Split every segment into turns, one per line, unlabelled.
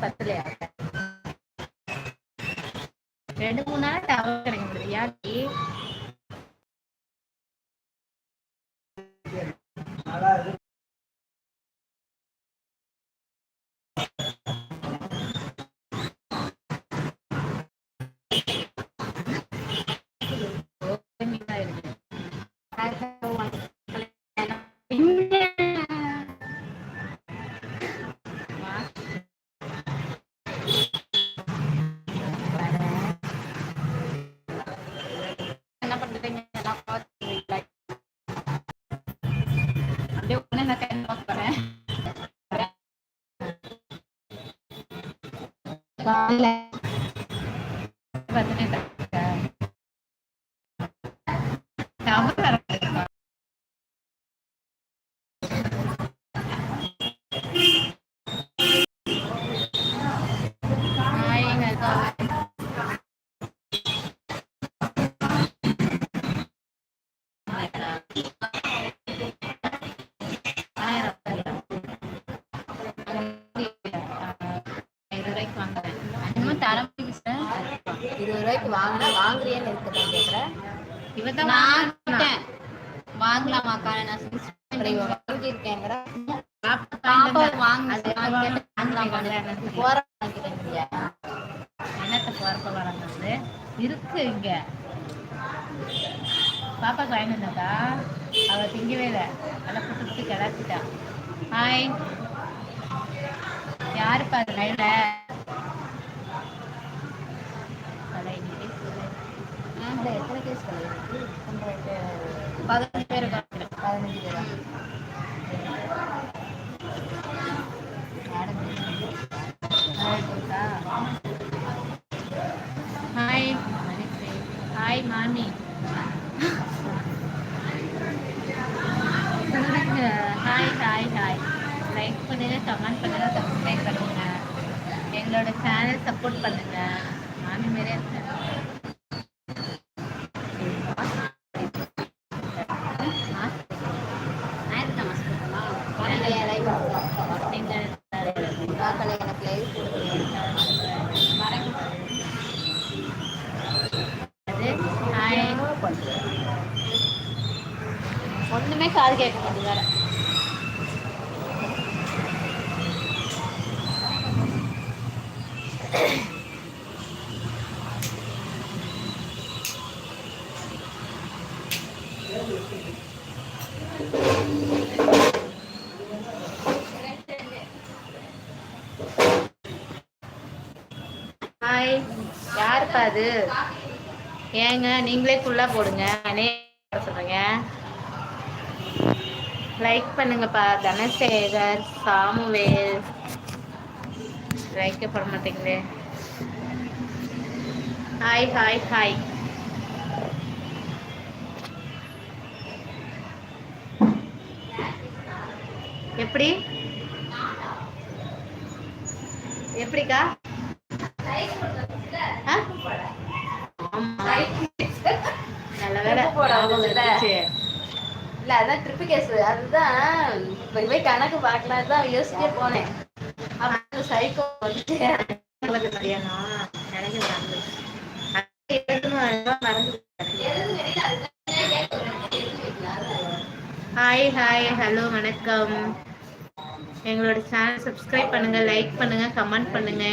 பத்தலையா ரெண்டு மூணு நாள் டவர் கிடைக்க முடியாது la இருபது ரூபாய்க்கு
வாங்கினா வாங்குறியேன்னு இருக்கதான் கேட்குறேன்
இவதான்
நான்
வாங்கிட்டேன். வாங்கலாமாக்கா நான்
வாங்கியிருக்கேங்கிற
பாப்பா வாங்க வாங்கலாமா
போற வாங்கிக்கிறேங்கிறியா
என்னத்த போறப்ப வளர்ந்தது? இருக்கு இங்க. பாப்பாக்கு வாங்கி வந்ததா? அவ திங்கவே இல்லை. நல்லா புட்டு புட்டு கிளப்பிட்டா ஹாய் யாருப்பா அது லைவ்ல
இல்லை எத்தனை கேஸ்
பதினஞ்சு பேர்
பதினஞ்சு பேரா
ஹாய் ஹாய் மாமி ஹாய் ஹாய் ஹாய் லைக் பண்ணுங்க கமெண்ட் பண்ணுங்க சப்ஸ்கிரைப் பண்ணுங்க எங்களோட சேனல் சப்போர்ட் பண்ணுங்க மாமி மாரியே இருக்கேன்
இல்லையா லைவ்
நீங்க
பார்க்கல எனக்கு லைவ்
ஹாய்
ஒன்றுமே காது கேட்க மாட்டேங்குது வேறு.
ஹாய் யாருப்பா அது? ஏங்க நீங்களே ஃபுல்லா போடுங்க. அனே சொல்றீங்க லைக் பண்ணுங்கப்பா தனசேகர் சாமுவேல். லைக்கே போட மாட்டீங்களே ஹாய் ஹாய் ஹாய் எப்படி? எப்படிக்கா? ஆ? ஆமா. நல்ல வேலை
ட்ரிப்பு போட
ஞாபகம்
வந்துச்சுல.
இருந்துச்சு.
இல்ல அதான் ட்ரிப்பு கேஸ் அதுதான் இப்ப போய் கணக்கு பார்க்கலாம் தான் யோசிச்சே போனேன். அப்ப சைக்கோ வந்துட்டு.
ஹாய் ஹாய் ஹலோ வணக்கம். எங்களோட சேனல் சப்ஸ்கிரைப் பண்ணுங்க லைக் பண்ணுங்க கமெண்ட் பண்ணுங்க.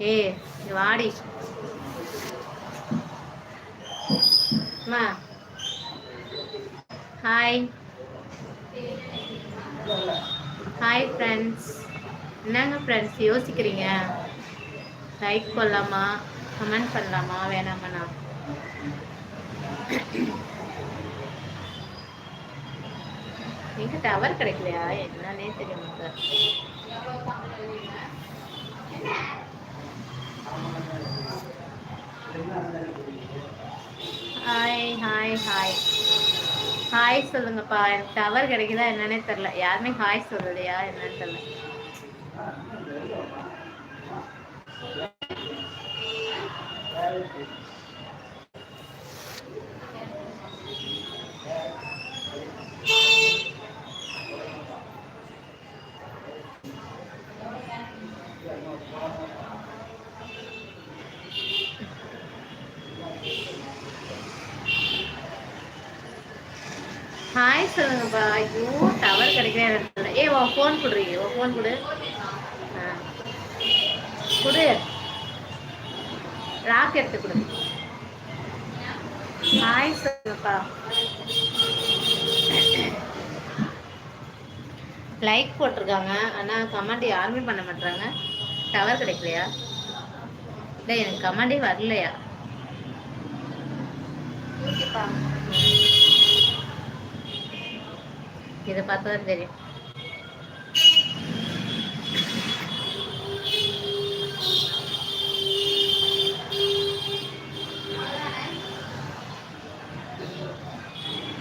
ஏ வாடி. அம்மா. ஹாய் ஹாய் ஃப்ரெண்ட்ஸ் என்னங்க ஃப்ரெண்ட்ஸ் யோசிக்கிறீங்க? லைக் பண்ணலாமா? கமெண்ட் பண்ணலாமா? வேணாமண்ணா எங்க டவர் கிடைக்கலையா? என்னன்னே தெரிய sir hi hi hi hi சொல்லுங்கப்பா எனக்கு டவர் கிடைக்குதா என்னன்னே தெரில யாருமே ஹாய் சொல்லலையா என்னன்னு தெரில ஹாய் சொல்லுங்கப்பா ஐயோ டவர் கிடைக்கல ஏ உன் ஃபோன் கொடுறீங்க உன் ஃபோன் கொடு. ஆ. கொடு. ராக் எடுத்து கொடு. ஹாய் சொல்லுங்கப்பா லைக் போட்டிருக்காங்க. ஆனால் கமெண்ட் யாருமே பண்ண மாட்டாங்க டவர் கிடைக்கலையா? இல்லை எனக்கு கமெண்டே வரலையா?
ஓகேப்பா
இதை பார்த்தா தான் தெரியும்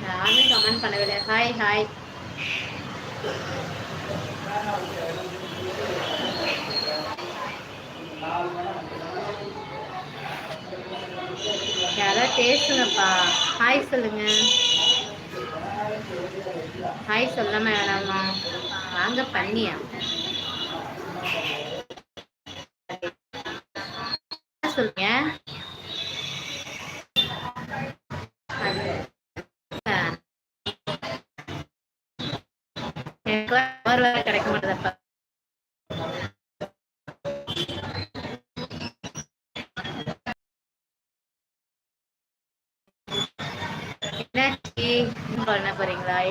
யாருமே கமெண்ட் பண்ணவில்லை ஹாய் ஹாய் யாராவது பேசுங்கப்பா ஹாய் சொல்லுங்க ஹாய் சொல்ல வேணாமா வாங்க பண்ணியா? சொல்லுங்க கிடைக்க மாட்டேதப்பா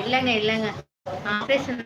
இல்லைங்க இல்லைங்க. ஆப்ரேஷன்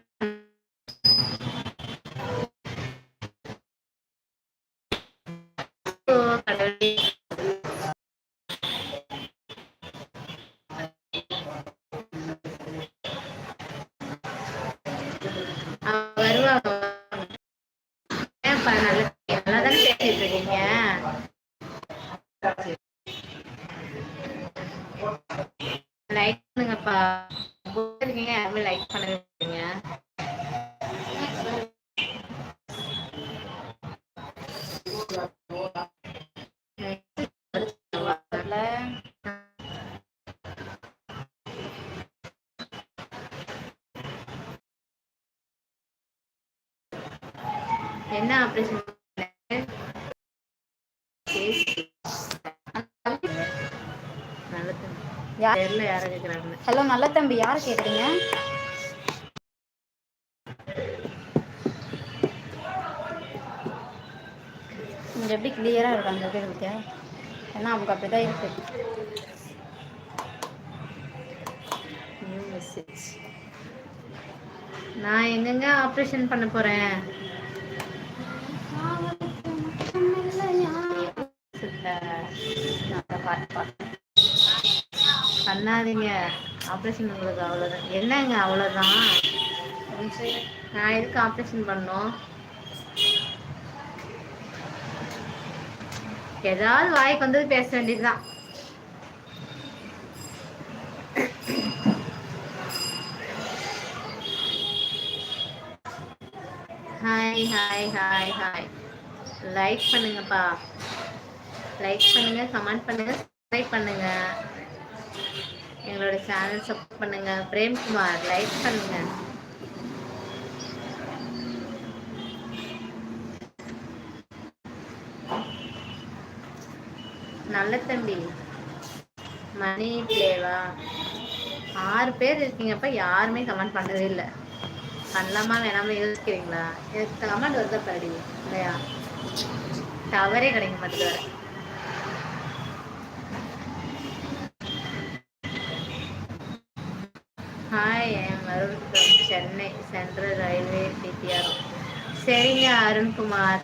ஹலோ நல்ல தம்பி யார் கேக்குறீங்க? இங்கே எப்படி கிளியராக இருக்கு அந்த இது ஏன்னா அவங்க அப்படி தான் இருக்கு
நான் எங்கெங்க ஆபரேஷன் பண்ண போறேன்? பண்ணாதீங்க. ஆபரேஷன் உங்களுக்கு அவ்வளோதான் என்னங்க அவ்வளோதான் நான் எதுக்கு ஆபரேஷன் பண்ணோம் ஏதாவது வாய்க்கு வந்தது பேச வேண்டியதுதான். Hi hi hi hi like பண்ணுங்கப்பா. லைக் பண்ணுங்க கமெண்ட் பண்ணுங்க சப்ஸ்கிரைப் பண்ணுங்க. எங்களோட சேனல் சப்போர்ட் பண்ணுங்க. பிரேம்குமார் லைக் பண்ணுங்க. நல்ல தம்பி. மணி பிளேவா ஆறு பேர் இருக்கீங்கப்ப யாருமே கமெண்ட் பண்ணவே இல்லை. பண்ணலாமா வேணாமா யோசிக்கிறீங்களா? கமெண்ட் வருதா படி இல்லையா? டவரே கிடைக்க மாட்டேங்குது வேற hi N Arun from Chennai central railway TTR சரிங்க அருண்குமார்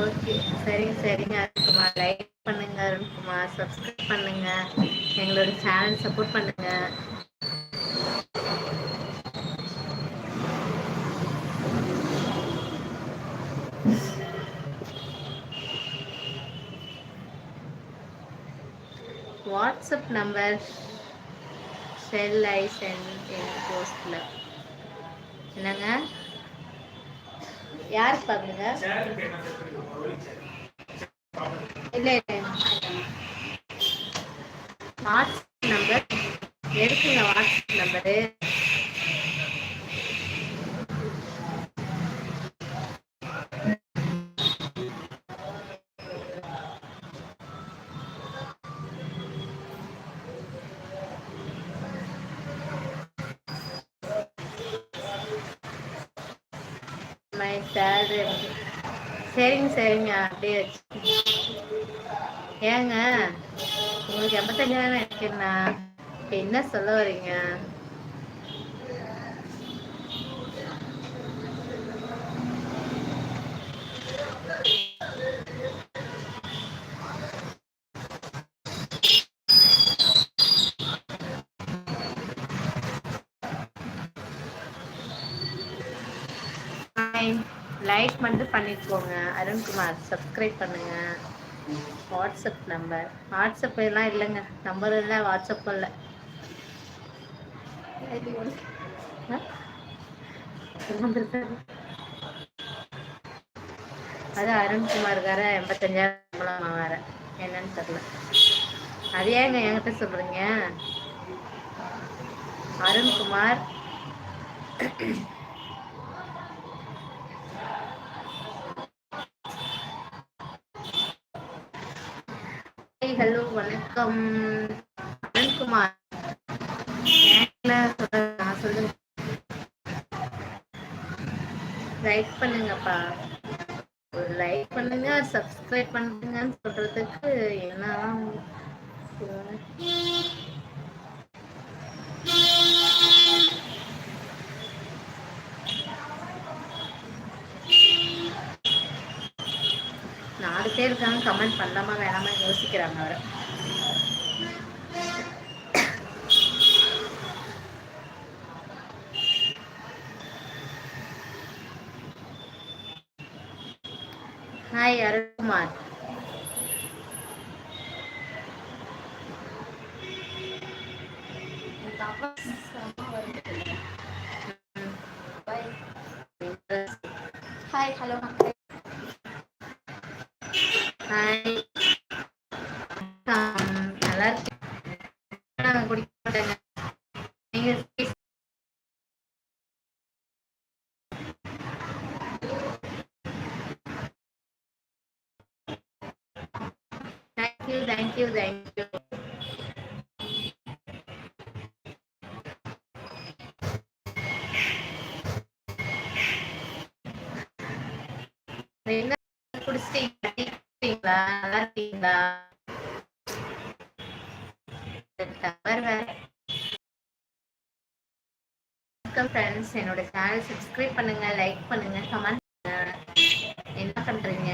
ஓகே சரிங்க சரிங்க அருண்குமார் லைக் பண்ணுங்க அருண்குமார் சப்ஸ்கிரைப் பண்ணுங்க. எங்களோட சேனல் சப்போர்ட் பண்ணுங்க. WhatsApp number cell I sent என் என்னங்க? யார் பாக்குங்க இல்ல இல்ல. வாட்ஸ்அப் நம்பர் எடுக்குங்க வாட்ஸ்அப் நம்பரு சேலரி சரிங்க சரிங்க அப்படியே வச்சு ஏங்க உங்களுக்கு எண்பத்தஞ்சாயிரம் இருக்குன்னா இப்ப என்ன சொல்ல வரீங்க? லைக் மட்டும் பண்ணிக்கோங்க. அருண்குமார் சப்ஸ்கிரைப் பண்ணுங்க. வாட்ஸ்அப் நம்பர் வாட்ஸ்அப் எல்லாம் இல்லைங்க. நம்பர் இல்லை வாட்ஸ்அப் இல்லை. அது அருண்குமார்கார எண்பத்தஞ்சாயிரம் சம்பளமா வேற. என்னன்னு தெரியல. அது ஏங்க என்கிட்ட சொல்றீங்க? அருண்குமார் ஹலோ வணக்கம். அருண்குமார் சொல்லுங்க லைக் பண்ணுங்கப்பா. ஒரு லைக் பண்ணுங்க சப்ஸ்கிரைப் பண்ணுங்கன்னு சொல்றதுக்கு என்னதான் நாலு பேர் இருக்காங்க கமெண்ட் பண்ணலாமா வேணாமா யோசிக்கிறாங்க அவரை. ஹாய் அருண்குமார். என்ன குடிச்சிட்டீங்களா? நல்லா இருக்கீங்களா? டவர் வேற. வணக்கம் ஃப்ரெண்ட்ஸ் என்னோட சேனல் சப்ஸ்கிரைப் பண்ணுங்க லைக் பண்ணுங்க கமெண்ட் பண்ணுங்க என்ன பண்றீங்க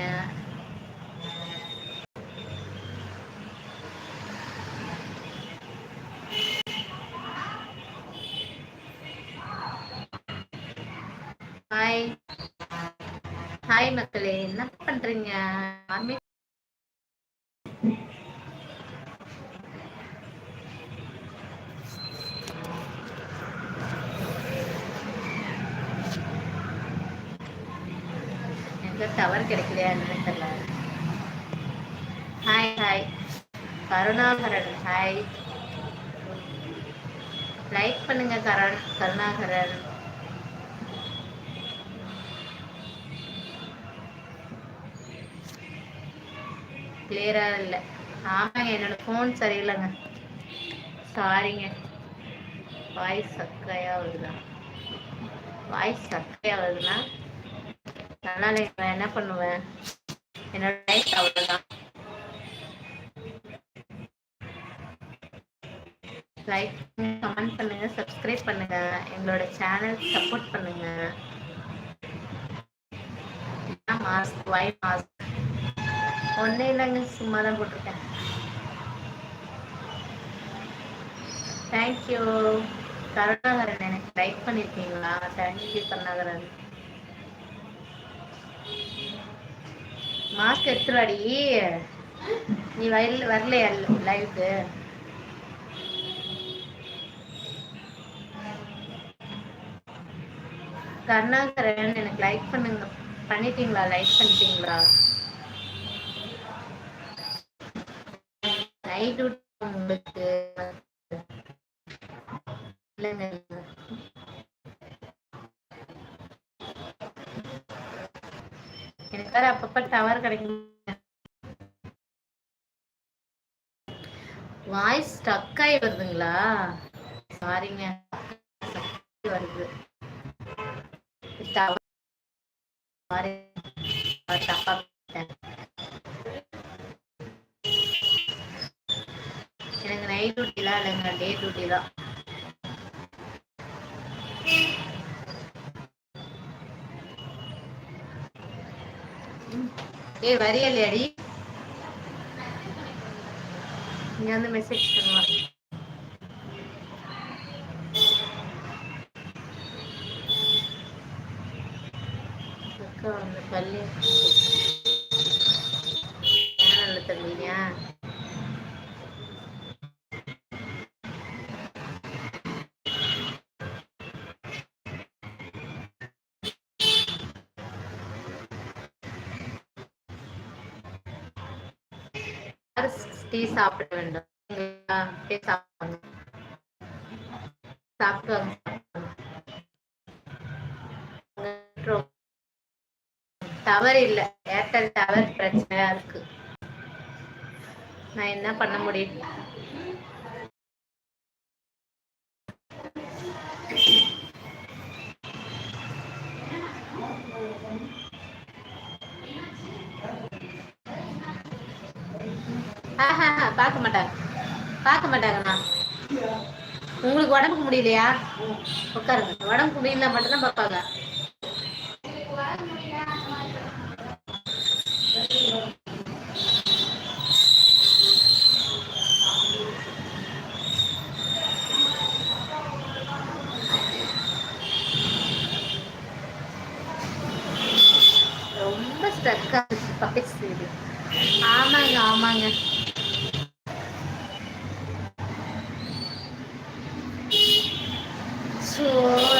ஹாய் ஹாய் மக்களே. என்ன பண்றீங்க? டவர் கிடைக்கலையா? என்னன்னு தெரியல. Hi hi Karunakaran. Hi like பண்ணுங்க கரண் கருணாகரன். கிளியரா இல்லை. ஆமாங்க என்னோட ஃபோன் சரியில்லைங்க. சாரிங்க வாய்ஸ் சக்கையா வருதுண்ணா வாய்ஸ் சக்கையா வருதுன்னா அதனால நான் என்ன பண்ணுவேன்? என்னோட லைஃப் அவ்வளோதான் லைக் கமெண்ட் பண்ணுங்க சப்ஸ்கிரைப் பண்ணுங்க. எங்களோட சேனல் சப்போர்ட் பண்ணுங்க. மாஸ்க் வை மாஸ்க் ஒன்றே இல்லைங்க சும்மா தான் போட்டிருக்கேன். தேங்க்யூ கருணாகரன் எனக்கு லைக் பண்ணியிருக்கீங்களா தேங்க்யூ கருணாகரன். மாஸ்க் எடுத்துருவாடி. நீ வயல் வரலையா லைவுக்கு கருணாகரன் எனக்கு லைக் பண்ணுங்க. பண்ணிட்டீங்களா? லைக் பண்ணிட்டீங்களா? நைட் உங்களுக்கு இல்லைங்க எனக்கு வேற அப்பப்ப டவர் கிடைக்கும் வாய்ஸ் ஸ்டக் ஆகி வருதுங்களா? சாரிங்க வருது. இல்லைங்க டே டியூட்டி தான். ஏய் வரியலையாடி இங்க வந்து மெசேஜ் பண்ணுவாங்க அக்கா அந்த பள்ளி தம்பியா டீ சாப்பிட வேண்டும். டீ சாப்பிடுவாங்க சாப்பிடுவாங்க டவர் இல்ல. ஏர்டெல் டவர் பிரச்சனையா இருக்கு. நான் என்ன பண்ண முடியும்? ஆஹா, பார்க்க மாட்டாங்க. பார்க்க மாட்டாங்கண்ணா. உங்களுக்கு உடம்புக்கு முடியலையா? உட்காருங்க. உடம்புக்கு முடியல மட்டும்தான் பார்ப்பாங்க ரொம்ப ஸ்ட்ரக் ஆகுது பேசுது ஆமாங்க ஆமாங்க ஸோ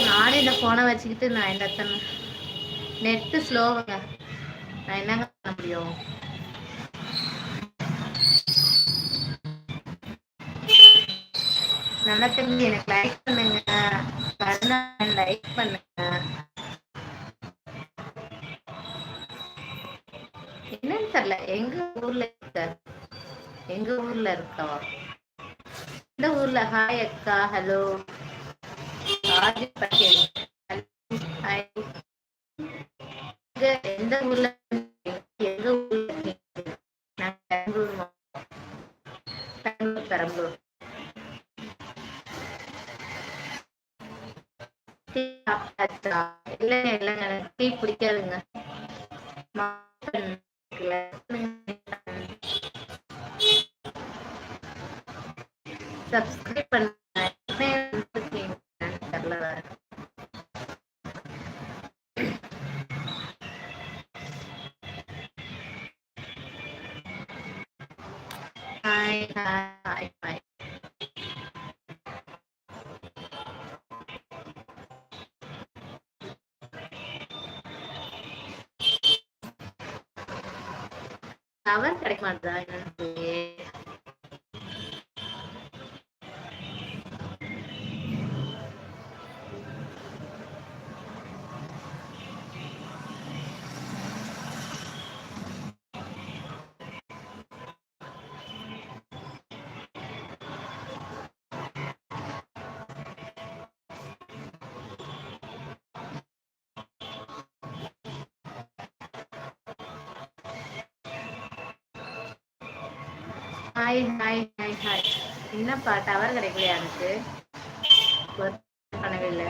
நானே இந்த ஃபோனை வச்சுக்கிட்டு நான் என்ன நெட்டு ஸ்லோவுங்க நான் என்னங்க பண்ண முடியும்? நல்லா தெரிஞ்சு எனக்கு லைக் பண்ணுங்க. கருணா லைக் பண்ணுங்க. என்னன்னு தெரியல. எங்க ஊர்ல இருக்க? எங்க ஊர்ல இருக்கா? இந்த ஊர்ல ஹாய் அக்கா. ஹலோ ராஜி பட்டேல் ஹாய் எங்க ஹாய் ஹாய் ஹாய் டவர் கிடைக்க ஹாய் ஹாய் ஹாய் ஹாய் என்னப்பா டவர் கிடைக்கலையா எனக்கு? ஒர்க் பண்ணவே இல்லை.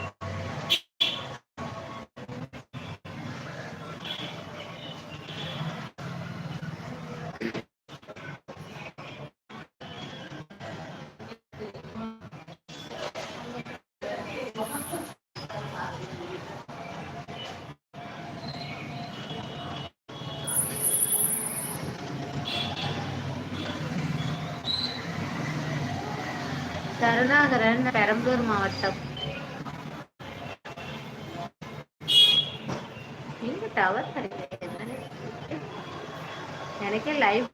கருணாகரன் பெரம்பலூர் மாவட்டம் எங்க டவர் கிடைக்கல என்னன்னு தெரியல. எனக்கே லைவ்